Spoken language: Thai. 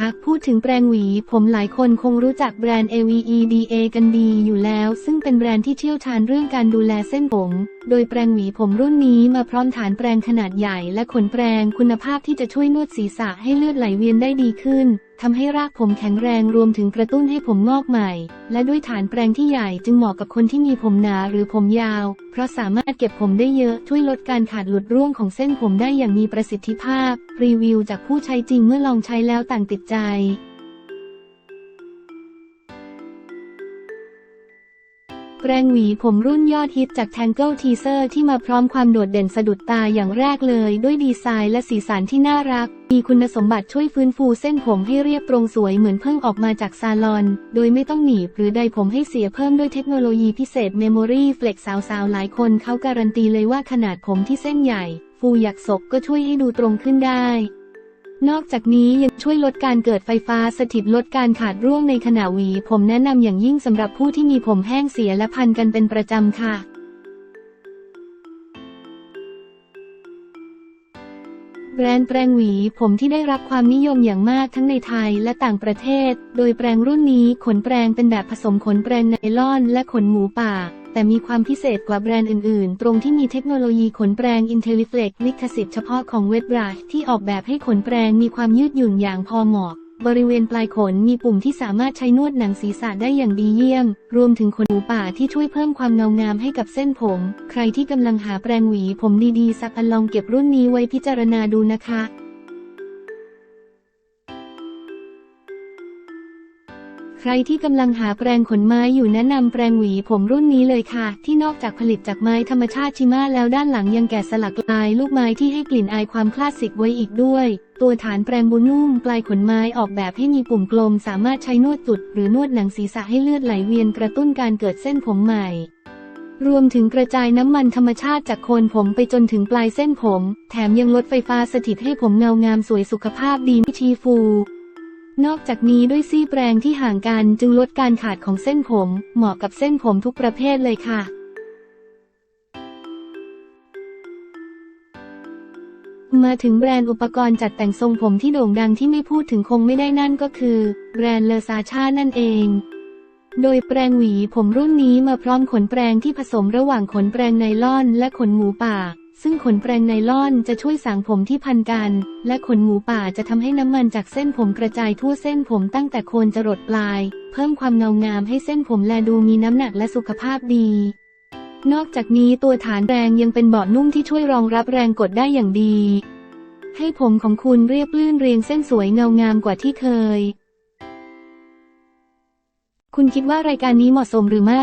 หากพูดถึงแปรงหวี ผมหลายคนคงรู้จักแบรนด์ AVEDA กันดีอยู่แล้ว ซึ่งเป็นแบรนด์ที่เชี่ยวชาญเรื่องการดูแลเส้นผม โดยแปรงหวีผมรุ่นนี้มาพร้อมฐานแปรงขนาดใหญ่และขนแปรงคุณภาพที่จะช่วยนวดศีรษะให้เลือดไหลเวียนได้ดีขึ้น ทำให้รากผมแข็งแรงรวมถึงกระตุ้นให้ผมงอกใหม่ และด้วยฐานแปรงที่ใหญ่จึงเหมาะกับคนที่มีผมหนาหรือผมยาว เพราะสามารถเก็บผมได้เยอะช่วยลดการขาดหลุดร่วงของเส้นผมได้อย่างมีประสิทธิภาพ รีวิวจากผู้ใช้จริงเมื่อลองใช้แล้วต่างติดใจ แปรงหวีผมรุ่นยอดฮิตจาก Tangle Teaser ที่มาพร้อมความโดดเด่นสะดุดตาอย่างแรกเลย ด้วยดีไซน์และสีสันที่น่ารัก มีคุณสมบัติช่วยฟื้นฟูเส้นผมให้เรียบตรงสวยเหมือนเพิ่งออกมาจากซาลอน โดยไม่ต้องหนีบหรือใดผมให้เสียเพิ่มด้วยเทคโนโลยีพิเศษ Memory Flex สาวๆ หลายคนเขาการันตีเลยว่าขนาดผมที่เส้นใหญ่ ฟูหยักศกก็ช่วยให้ดูตรงขึ้นได้ นอกจากนี้ยังช่วยลดการเกิดไฟฟ้าสถิตลดการขาดร่วงในขณะหวี ผมแนะนำอย่างยิ่งสำหรับผู้ที่มีผมแห้งเสียและพันกันเป็นประจำค่ะ แบรนด์แปรงหวีผมที่ได้รับความนิยมอย่างมากทั้งในไทยและต่างประเทศ โดยแปรงรุ่นนี้ขนแปรงเป็นแบบผสมขนแปรงไนลอน และขนหมูป่า แต่มีความพิเศษกว่าแบรนด์อื่นๆ ตรงที่มีเทคโนโลยีขนแปรง IntelliFlex ลิขสิทธิ์เฉพาะของเว b บ r ชที่ออกแบบให้ขนแปรงมีความยืดหยุ่นอย่างพอเหมาะ บริเวณปลายขนมีปุ่มที่สามารถใช้นวดหนังศีรษะได้อย่างดีเยี่ยม รวมถึงขนหมูป่าที่ช่วยเพิ่มความเงางามให้กับเส้นผม ใครที่กำลังหาแปรงหวีผมดีๆ สักอันลองเก็บรุ่นนี้ไว้พิจารณาดูนะคะ ใครที่กำลังหาแปรงขนไม้อยู่แนะนำแปรงหวีผมรุ่นนี้เลยค่ะ ที่นอกจากผลิตจากไม้ธรรมชาติชิมาแล้วด้านหลังยังแกะสลักลายลูกไม้ที่ให้กลิ่นอายความคลาสสิกไว้อีกด้วย ตัวฐานแปรงบุนุ่มปลายขนไม้ออกแบบให้มีปุ่มกลม สามารถใช้นวดจุด หรือนวดหนังศีรษะให้เลือดไหลเวียนกระตุ้นการเกิดเส้นผมใหม่ รวมถึงกระจายน้ำมันธรรมชาติจากโคนผมไปจนถึงปลายเส้นผม แถมยังลดไฟฟ้าสถิตให้ผมเงางามสวยสุขภาพดีไม่ชีฟู นอกจากนี้ด้วยซี่แปรงที่ห่างกันจึงลดการขาดของเส้นผม เหมาะกับเส้นผมทุกประเภทเลยค่ะ มาถึงแบรนด์อุปกรณ์จัดแต่งทรงผมที่โด่งดังที่ไม่พูดถึงคงไม่ได้นั่นก็คือ แบรนด์เลอซาชานั่นเองโดยแปรงหวีผมรุ่นนี้มาพร้อมขนแปรงที่ผสมระหว่างขนแปรงไนล่อนและขนหมูป่า ซึ่งขนแปรงไนล่อนจะช่วยสางผมที่พันกัน และขนหมูป่าจะทำให้น้ำมันจากเส้นผมกระจายทั่วเส้นผมตั้งแต่โคนจรดปลาย เพิ่มความเงางามให้เส้นผมแลดูมีน้ำหนักและสุขภาพดี นอกจากนี้ตัวฐานแรงยังเป็นเบาะนุ่มที่ช่วยรองรับแรงกดได้อย่างดี ให้ผมของคุณเรียบลื่นเรียงเส้นสวยเงางามกว่าที่เคย คุณคิดว่ารายการนี้เหมาะสมหรือไม่